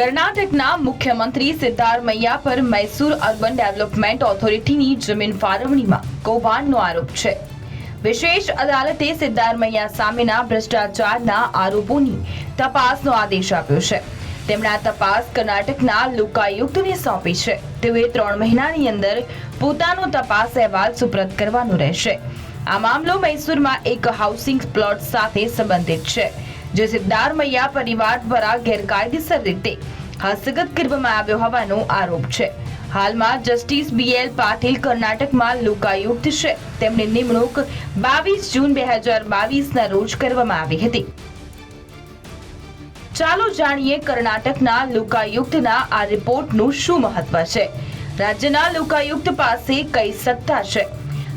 કર્ણાટકના મુખ્યમંત્રી સિદ્ધારમૈયા પર મૈસૂર અર્બન ડેવલપમેન્ટ ઓથોરિટીની જમીન ફાળવણીમાં કૌભાંડનો આરોપ છે. વિશેષ અદાલતે સિદ્ધારમૈયા સામેના ભ્રષ્ટાચારના આરોપોની તપાસનો આદેશ આપ્યો છે. તેમણે આ તપાસ કર્ણાટકના લોકાયુક્તને સોંપી છે. તેઓએ ત્રણ મહિનાની અંદર પોતાનો તપાસ અહેવાલ સુપ્રત કરવાનો રહેશે. આ મામલો મૈસૂરમાં એક હાઉસિંગ પ્લોટ સાથે સંબંધિત છે. જે સિદ્ધારમૈયા પરિવાર દ્વારા ગેરકાયદેસર રીતે હસ્તગત કરવામાં આવ્યો હોવાનો આરોપ છે. હાલમાં જસ્ટિસ બીએલ પાટીલ કર્ણાટકમાં લોકાયુક્ત છે. તેમની નિમણૂક બાવીસ જૂન બે હજાર બાવીસના રોજ કરવામાં આવી હતી. ચાલો જાણીએ કર્ણાટકના લોકાયુક્તના આ રિપોર્ટનું શું મહત્વ છે. રાજ્યના લોકાયુક્ત પાસે કઈ સત્તા છે?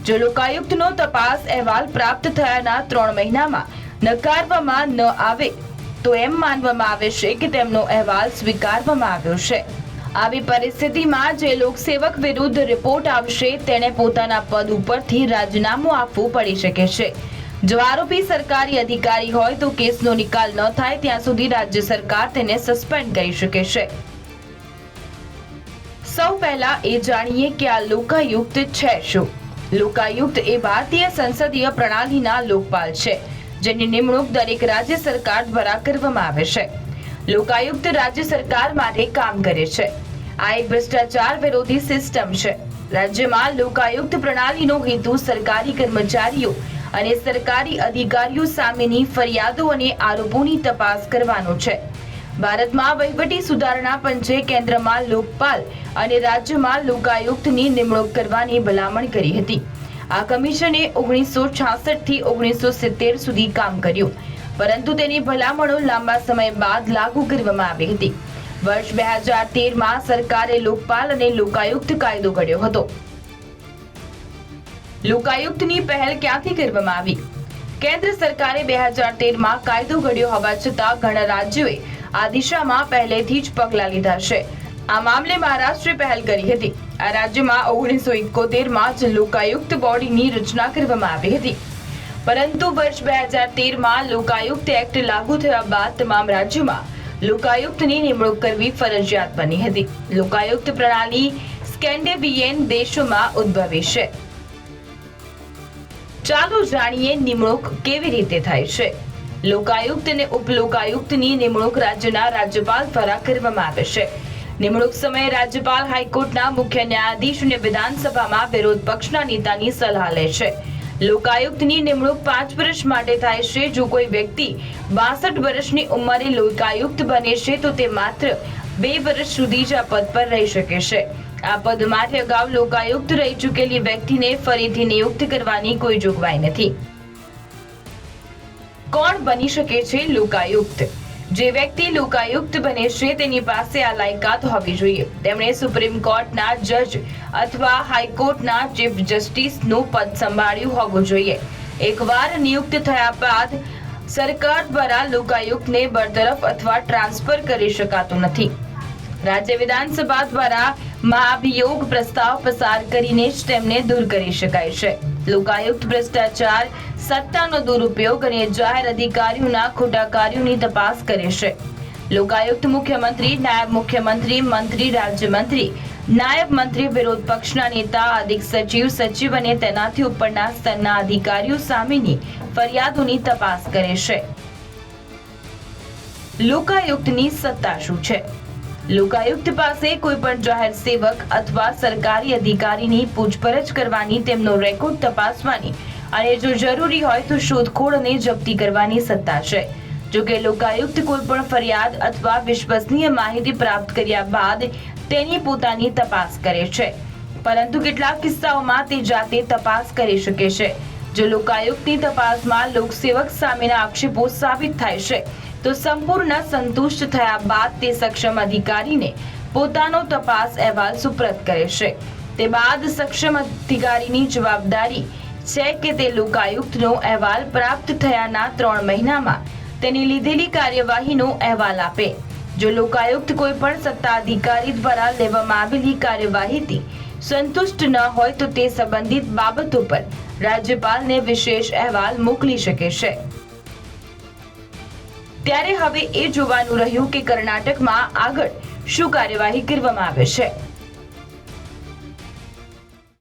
જો લોકાયુક્તનો તપાસ અહેવાલ પ્રાપ્ત થયાના ત્રણ મહિનામાં નકારવામાં ન આવે તો એમ માનવામાં આવે છે કે તેમનો અહેવાલ સ્વીકારવામાં આવ્યો છે. આવી પરિસ્થિતિમાં જે લોકસેવક વિરુદ્ધ રિપોર્ટ આવશે, તેણે પોતાના પદ ઉપરથી રાજીનામું આપવું પડી શકે છે. જો આરોપી સરકારી અધિકારી હોય તો કેસનો નિકાલ ન થાય, ત્યાં સુધી રાજ્ય સરકાર તેને સસ્પેન્ડ કરી શકે છે. સૌ પહેલા એ જાણીએ કે આ લોકાયુક્ત છે શું? લોકાયુક્ત એ ભારતીય સંસદીય પ્રણાલીના લોકપાલ છે. જેની નિમણૂક દરેક રાજ્ય સરકાર દ્વારા કરવામાં આવે છે. લોકાયુક્ત રાજ્ય સરકાર માટે કામ કરે છે. આ એક ભ્રષ્ટાચાર વિરોધી સિસ્ટમ છે. રાજ્યમાં લોકાયુક્ત પ્રણાલીનો હેતુ સરકારી કર્મચારીઓ અને સરકારી અધિકારીઓ સામેની ફરિયાદો અને આરોપોની તપાસ કરવાનો છે. ભારતમાં વહીવટી સુધારણા પંચે કેન્દ્રમાં લોકપાલ અને રાજ્યમાં લોકાયુક્તની નિમણૂક કરવાની ભલામણ કરી હતી. આ કમિશને ઓગણીસો છાસઠથી ઓગણીસો સિત્તેર સુધી કામ કર્યું. પરંતુ તેની ભલામણો લાંબા સમય બાદ લાગુ કરવામાં આવી હતી. વર્ષ બે હજાર તેરમાં સરકારે લોકપાલ અને લોકાયુક્ત કાયદો ઘડ્યો હતો. લોકાયુક્તની પહેલ ક્યાંથી કરવામાં આવી? કેન્દ્ર સરકારે બે હજાર તેરમાં કાયદો ઘડ્યો હોવા છતાં ઘણા રાજ્યોએ આ દિશામાં પહેલેથી જ પગલાં લીધા છે. આ મામલે મહારાષ્ટ્રે પહેલ કરી હતી. આ રાજ્યમાં ઓગણીસો એકોતેરમાં જ લોકાયુક્ત બોડીની રચના કરવામાં આવી હતી. પરંતુ વર્ષ બે હજાર તેરમાં લોકાયુક્ત એક્ટ લાગુ થયા બાદ તમામ રાજ્યોમાં લોકાયુક્તની નિમણૂક કરવી ફરજિયાત બની હતી. લોકાયુક્ત પ્રણાલી સ્કેન્ડેવિયન દેશોમાં ઉદ્ભવી છે. ચાલો જાણીએ નિમણૂક કેવી રીતે થાય છે. લોકાયુક્ત અને ઉપલોકાયુક્તની નિમણૂક રાજ્યના રાજ્યપાલ દ્વારા કરવામાં આવે છે. નિમણૂક સમયે રાજ્યપાલ હાઈકોર્ટના મુખ્ય ન્યાયાધીશ અને વિધાનસભામાં વિરોધ પક્ષના નેતાની સલાહ લે છે. લોકાયુક્તની નિમણૂક પાંચ વર્ષ માટે થાય છે. જો કોઈ વ્યક્તિ બાસઠ વર્ષની ઉંમરે લોકાયુક્ત બને છે, તો તે માત્ર બે વર્ષ સુધી જ આ પદ પર રહી શકે છે. આ પદ માટે અગાઉ લોકાયુક્ત રહી ચૂકેલી વ્યક્તિને ફરીથી નિયુક્ત કરવાની કોઈ જોગવાઈ નથી. કોણ બની શકે છે લોકાયુક્ત? જે વ્યક્તિ લોકાયુક્ત બને છે, તેની પાસે આ લાયકાત હોવી જોઈએ. તેમણે સુપ્રીમ કોર્ટના જજ અથવા હાઈકોર્ટના ચીફ જસ્ટિસનું પદ સંભાળ્યું હોવું જોઈએ. એકવાર નિયુક્ત થયા બાદ સરકાર દ્વારા લોકાયુક્તને બરતરફ અથવા ટ્રાન્સફર કરી શકાતું નથી. રાજ્ય વિધાનસભા દ્વારા મહાભિયોગ પ્રસ્તાવ પસાર કરીને જ તેમને દૂર કરી શકાય છે. લોકાયુક્ત ભ્રષ્ટાચાર, સત્તાનો દુરુપયોગ અને જાહેર અધિકારીઓના ખોટા કાર્યોની તપાસ કરે છે. લોકાયુક્ત મુખ્યમંત્રી, નાયબ મુખ્યમંત્રી, મંત્રી, રાજ્યમંત્રી, નાયબ મંત્રી વિરોધ પક્ષના નેતા, અધિક સચિવ સચિવ અને તેનાથી ઉપરના સ્તરના અધિકારીઓ સામેની ફરિયાદોની તપાસ કરે છે. લોકાયુક્તની સત્તા શું છે? લોકાયુક્ત પાસે કોઈ પણ જાહેર સેવક અથવા સરકારી અધિકારીની પૂછપરછ કરવાની તેમનો રેકોર્ડ તપાસવાની અને જો જરૂરી હોય તો શોધખોળ અને જપ્તી કરવાની સત્તા છે. જો કે લોકાયુક્ત કોઈ પણ ફરિયાદ અથવા વિશ્વસનીય માહિતી પ્રાપ્ત કર્યા બાદ તેની પોતાની તપાસ કરે છે. પરંતુ કેટલાક કિસ્સાઓમાં તે જાતે તપાસ કરી શકે છે. જો લોકાયુક્તની તપાસમાં લોકસેવક સામેના આક્ષેપો સાબિત થાય છે. તો સંપૂર્ણ સંતુષ્ટ થયા બાદ તે સક્ષમ અધિકારીને પોતાનો તપાસ અહેવાલ સુપ્રત કરે છે. તે બાદ સક્ષમ અધિકારીની જવાબદારી છે કે તે લોકાયુક્તનો અહેવાલ પ્રાપ્ત થયાના ત્રણ મહિનામાં તેની લીધેલી કાર્યવાહીનો અહેવાલ આપે. જો લોકાયુક્ત કોઈ પણ સત્તા અધિકારી દ્વારા લેવામાં આવેલી કાર્યવાહીથી સંતુષ્ટ ન હોય તો તે સંબંધિત બાબતો પર રાજ્યપાલને વિશેષ અહેવાલ મોકલી શકે છે. ત્યારે હવે એ જોવાનું રહ્યું કે કર્ણાટકમાં આગળ શું કાર્યવાહી કરવામાં આવે છે.